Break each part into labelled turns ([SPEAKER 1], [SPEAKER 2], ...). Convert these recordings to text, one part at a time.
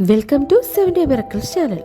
[SPEAKER 1] Welcome to seven day miracles channel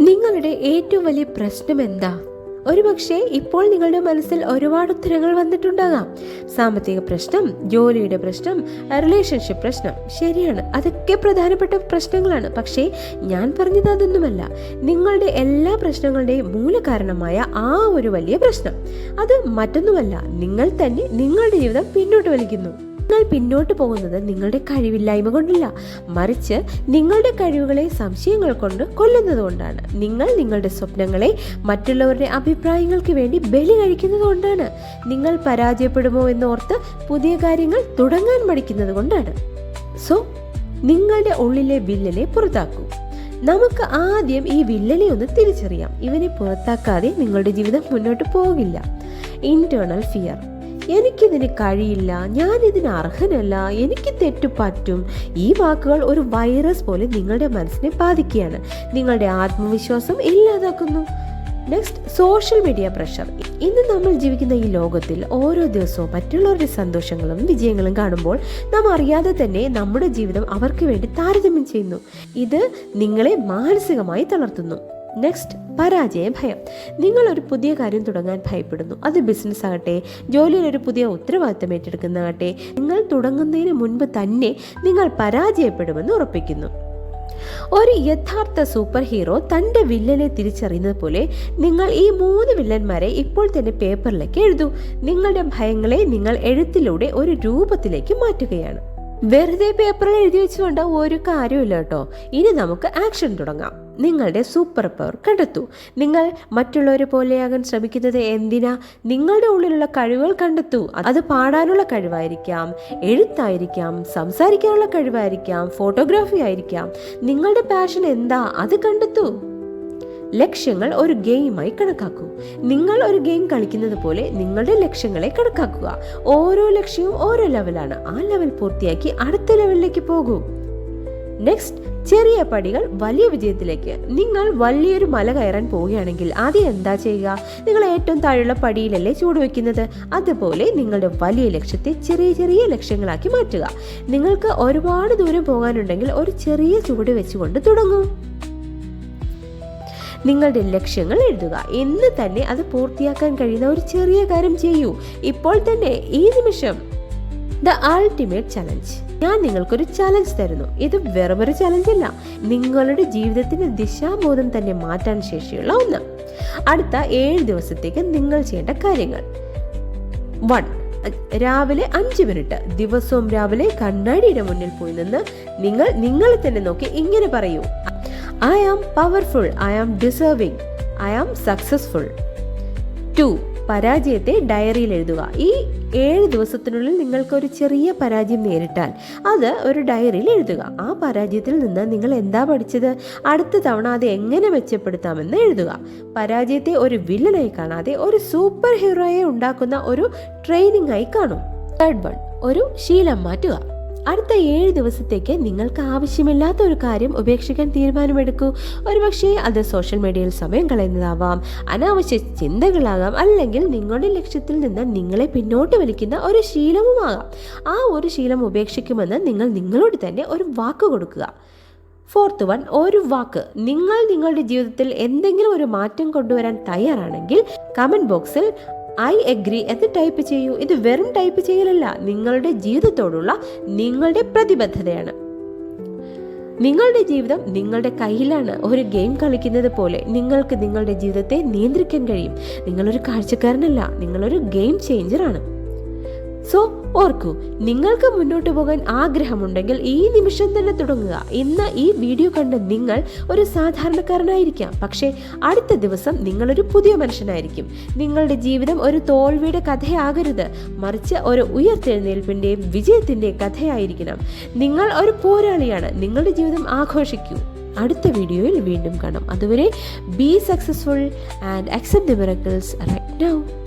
[SPEAKER 1] നിങ്ങളുടെ ഏറ്റവും വലിയ പ്രശ്നം എന്താ? ഒരുപക്ഷെ ഇപ്പോൾ നിങ്ങളുടെ മനസ്സിൽ ഒരുപാട് ഉത്തരങ്ങൾ വന്നിട്ടുണ്ടാകാം. സാമ്പത്തിക പ്രശ്നം ജോലിയുടെ പ്രശ്നം റിലേഷൻഷിപ്പ് പ്രശ്നം. ശരിയാണ് അതൊക്കെ പ്രധാനപ്പെട്ട പ്രശ്നങ്ങളാണ്. പക്ഷേ ഞാൻ പറഞ്ഞത് അതൊന്നുമല്ല. നിങ്ങളുടെ എല്ലാ പ്രശ്നങ്ങളുടെയും മൂലകാരണമായ ആ ഒരു വലിയ പ്രശ്നം. അത് മറ്റൊന്നുമല്ല നിങ്ങൾ തന്നെ നിങ്ങളുടെ ജീവിതം പിന്നോട്ട് വലിക്കുന്നു. നിങ്ങൾ പിന്നോട്ട് പോകുന്നത് നിങ്ങളുടെ കഴിവില്ലായ്മ കൊണ്ടല്ല. മറിച്ച് നിങ്ങളുടെ കഴിവുകളെ സംശയങ്ങൾ കൊണ്ട് കൊല്ലുന്നതുകൊണ്ടാണ് നിങ്ങൾ നിങ്ങളുടെ സ്വപ്നങ്ങളെ മറ്റുള്ളവരുടെ അഭിപ്രായങ്ങൾക്ക് വേണ്ടി ബലി കഴിക്കുന്നത് കൊണ്ടാണ്. നിങ്ങൾ പരാജയപ്പെടുമോ എന്നോർത്ത് പുതിയ കാര്യങ്ങൾ തുടങ്ങാൻ മടിക്കുന്നത് കൊണ്ടാണ്. സോ നിങ്ങളുടെ ഉള്ളിലെ വില്ലനെ പുറത്താക്കൂ. നമുക്ക് ആദ്യം ഈ വില്ലനെ ഒന്ന് തിരിച്ചറിയാം. ഇവനെ പുറത്താക്കാതെ നിങ്ങളുടെ ജീവിതം മുന്നോട്ട് പോകില്ല. ഇന്റേണൽ ഫിയർ എനിക്കിതിന് കഴിയില്ല ഞാൻ ഇതിന് അർഹനല്ല എനിക്ക് തെറ്റു പറ്റും. ഈ വാക്കുകൾ ഒരു വൈറസ് പോലെ നിങ്ങളുടെ മനസ്സിനെ ബാധിക്കുകയാണ്. നിങ്ങളുടെ ആത്മവിശ്വാസം ഇല്ലാതാക്കുന്നു. നെക്സ്റ്റ് സോഷ്യൽ മീഡിയ പ്രഷർ ഇന്ന് നമ്മൾ ജീവിക്കുന്ന ഈ ലോകത്തിൽ ഓരോ ദിവസവും മറ്റുള്ളവരുടെ സന്തോഷങ്ങളും വിജയങ്ങളും കാണുമ്പോൾ നാം അറിയാതെ തന്നെ നമ്മുടെ ജീവിതം അവർക്ക് വേണ്ടി താരതമ്യം ചെയ്യുന്നു. ഇത് നിങ്ങളെ മാനസികമായി തളർത്തുന്നു. നെക്സ്റ്റ് പരാജയ ഭയം. നിങ്ങൾ ഒരു പുതിയ കാര്യം തുടങ്ങാൻ ഭയപ്പെടുന്നു. അത് ബിസിനസ് ആകട്ടെ ജോലിയിൽ ഒരു പുതിയ ഉത്തരവാദിത്തം ഏറ്റെടുക്കുന്നതാകട്ടെ നിങ്ങൾ തുടങ്ങുന്നതിന് മുൻപ് തന്നെ നിങ്ങൾ പരാജയപ്പെടുമെന്ന് ഉറപ്പിക്കുന്നു. ഒരു യഥാർത്ഥ സൂപ്പർ ഹീറോ തന്റെ വില്ലനെ തിരിച്ചറിയുന്നത് പോലെ നിങ്ങൾ ഈ മൂന്ന് വില്ലന്മാരെ ഇപ്പോൾ തന്നെ പേപ്പറിലേക്ക് എഴുതൂ. നിങ്ങളുടെ ഭയങ്ങളെ നിങ്ങൾ എഴുത്തിലൂടെ ഒരു രൂപത്തിലേക്ക് മാറ്റുകയാണ്. വെറുതെ പേപ്പറിൽ എഴുതി വെച്ചുകൊണ്ട് ഒരു കാര്യമില്ല കേട്ടോ. ഇനി നമുക്ക് ആക്ഷൻ തുടങ്ങാം. നിങ്ങളുടെ സൂപ്പർ പവർ കണ്ടെത്തൂ. നിങ്ങൾ മറ്റുള്ളവരെ പോലെയാകാൻ ശ്രമിക്കുന്നത് എന്തിനാ? നിങ്ങളുടെ ഉള്ളിലുള്ള കഴിവുകൾ കണ്ടെത്തൂ. അത് പാടാനുള്ള കഴിവായിരിക്കാം എഴുത്തായിരിക്കാം സംസാരിക്കാനുള്ള കഴിവായിരിക്കാം ഫോട്ടോഗ്രാഫി ആയിരിക്കാം. നിങ്ങളുടെ പാഷൻ എന്താ? അത് കണ്ടെത്തൂ. ലക്ഷ്യങ്ങൾ ഒരു ഗെയിമായി കണക്കാക്കൂ. നിങ്ങൾ ഒരു ഗെയിം കളിക്കുന്നത് പോലെ നിങ്ങളുടെ ലക്ഷ്യങ്ങളെ കണക്കാക്കുക. ഓരോ ലക്ഷ്യവും ഓരോ ലെവലാണ് ആ ലെവൽ പൂർത്തിയാക്കി അടുത്ത ലെവലിലേക്ക് പോകൂ. നെക്സ്റ്റ് ചെറിയ പടികൾ വലിയ വിജയത്തിലേക്ക്. നിങ്ങൾ വലിയൊരു മല കയറാൻ പോവുകയാണെങ്കിൽ ആദ്യം എന്താ ചെയ്യുക? നിങ്ങൾ ഏറ്റവും താഴെയുള്ള പടിയിലല്ലേ ചൂട് ചൂടുവെക്കുന്നത് അതുപോലെ നിങ്ങളുടെ വലിയ ലക്ഷ്യത്തെ ചെറിയ ചെറിയ ലക്ഷ്യങ്ങളാക്കി മാറ്റുക. നിങ്ങൾക്ക് ഒരുപാട് ദൂരം പോകാനുണ്ടെങ്കിൽ ഒരു ചെറിയ ചുവട് വെച്ചുകൊണ്ട് തുടങ്ങും. നിങ്ങളുടെ ലക്ഷ്യങ്ങൾ എഴുതുക. ഇന്ന് തന്നെ അത് പൂർത്തിയാക്കാൻ കഴിയുന്ന ഒരു ചെറിയ കാര്യം ചെയ്യൂ. ഇപ്പോൾ തന്നെ ഈ നിമിഷം ദ അൾട്ടിമേറ്റ് ചലഞ്ച് ഞാൻ നിങ്ങൾക്കൊരു ചലഞ്ച് തരുന്നു. ഇത് വെറുമൊരു ചലഞ്ച് അല്ല. നിങ്ങളുടെ ജീവിതത്തിന്റെ ദിശാബോധം തന്നെ മാറ്റാൻ ശേഷിയുള്ള ഒന്ന്. അടുത്ത ഏഴ് ദിവസത്തേക്ക് നിങ്ങൾ ചെയ്യേണ്ട കാര്യങ്ങൾ. വൺ രാവിലെ അഞ്ച് മിനിറ്റ്. ദിവസവും രാവിലെ കണ്ണാടിയുടെ മുന്നിൽ പോയി നിന്ന് നിങ്ങൾ നിങ്ങളെ തന്നെ നോക്കി ഇങ്ങനെ പറയൂ. I am powerful I am deserving I am successful to പരാജയത്തെ ഡയറിയിൽ എഴുതുക. ഈ ഏഴ് ദിവസത്തിനുള്ളിൽ നിങ്ങൾക്ക് ഒരു ചെറിയ പരാജയം നേരിട്ടാൽ അത് ഒരു ഡയറിയിൽ എഴുതുക. ആ പരാജയത്തിൽ നിന്ന് നിങ്ങൾ എന്താ പഠിച്ചത്? അടുത്ത തവണ അത് എങ്ങനെ മെച്ചപ്പെടുത്താമെന്ന് എഴുതുക. പരാജയത്തെ ഒരു വില്ലനായി കാണാതെ ഒരു സൂപ്പർ ഹീറോയെ ഉണ്ടാക്കുന്ന ഒരു ട്രെയിനിങ് ആയി കാണും. തേർഡ് വൺ ഒരു ശീലം മാറ്റുക. അടുത്ത ഏഴ് ദിവസത്തേക്ക് നിങ്ങൾക്ക് ആവശ്യമില്ലാത്ത ഒരു കാര്യം ഉപേക്ഷിക്കാൻ തീരുമാനമെടുക്കൂ. ഒരുപക്ഷേ അത് സോഷ്യൽ മീഡിയയിൽ സമയം കളയുന്നതാവാം. അനാവശ്യ ചിന്തകളാകാം. അല്ലെങ്കിൽ നിങ്ങളുടെ ലക്ഷ്യത്തിൽ നിന്ന് നിങ്ങളെ പിന്നോട്ട് വലിക്കുന്ന ഒരു ശീലവുമാകാം. ആ ഒരു ശീലം ഉപേക്ഷിക്കുമെന്ന് നിങ്ങൾ നിങ്ങളോട് തന്നെ ഒരു വാക്ക് കൊടുക്കുക. ഫോർത്ത് വൺ ഒരു വാക്ക്. നിങ്ങൾ നിങ്ങളുടെ ജീവിതത്തിൽ എന്തെങ്കിലും ഒരു മാറ്റം കൊണ്ടുവരാൻ തയ്യാറാണെങ്കിൽ കമന്റ് ബോക്സിൽ ഐ എഗ്രി എന്ന് ടൈപ്പ് ചെയ്യൂ. ഇത് വെറും ടൈപ്പ് ചെയ്യലല്ല. നിങ്ങളുടെ ജീവിതത്തോടുള്ള നിങ്ങളുടെ പ്രതിബദ്ധതയാണ്. നിങ്ങളുടെ ജീവിതം നിങ്ങളുടെ കയ്യിലാണ്. ഒരു ഗെയിം കളിക്കുന്നത് പോലെ നിങ്ങൾക്ക് നിങ്ങളുടെ ജീവിതത്തെ നിയന്ത്രിക്കാൻ കഴിയും. നിങ്ങളൊരു കാഴ്ചക്കാരനല്ല. നിങ്ങളൊരു ഗെയിം ചേഞ്ചറാണ് സോ ഓർക്കൂ നിങ്ങൾക്ക് മുന്നോട്ട് പോകാൻ ആഗ്രഹമുണ്ടെങ്കിൽ ഈ നിമിഷം തന്നെ തുടങ്ങുക. ഇന്ന് ഈ വീഡിയോ കണ്ട് നിങ്ങൾ ഒരു സാധാരണക്കാരനായിരിക്കാം. പക്ഷേ അടുത്ത ദിവസം നിങ്ങളൊരു പുതിയ മനുഷ്യനായിരിക്കും. നിങ്ങളുടെ ജീവിതം ഒരു തോൽവിയുടെ കഥയാകരുത്. മറിച്ച് ഒരു ഉയർത്തെഴുന്നേൽപ്പിന്റെയും വിജയത്തിന്റെയും കഥയായിരിക്കണം. നിങ്ങൾ ഒരു പോരാളിയാണ്. നിങ്ങളുടെ ജീവിതം ആഘോഷിക്കൂ. അടുത്ത വീഡിയോയിൽ വീണ്ടും കാണാം. അതുവരെ be successful and accept the miracles right now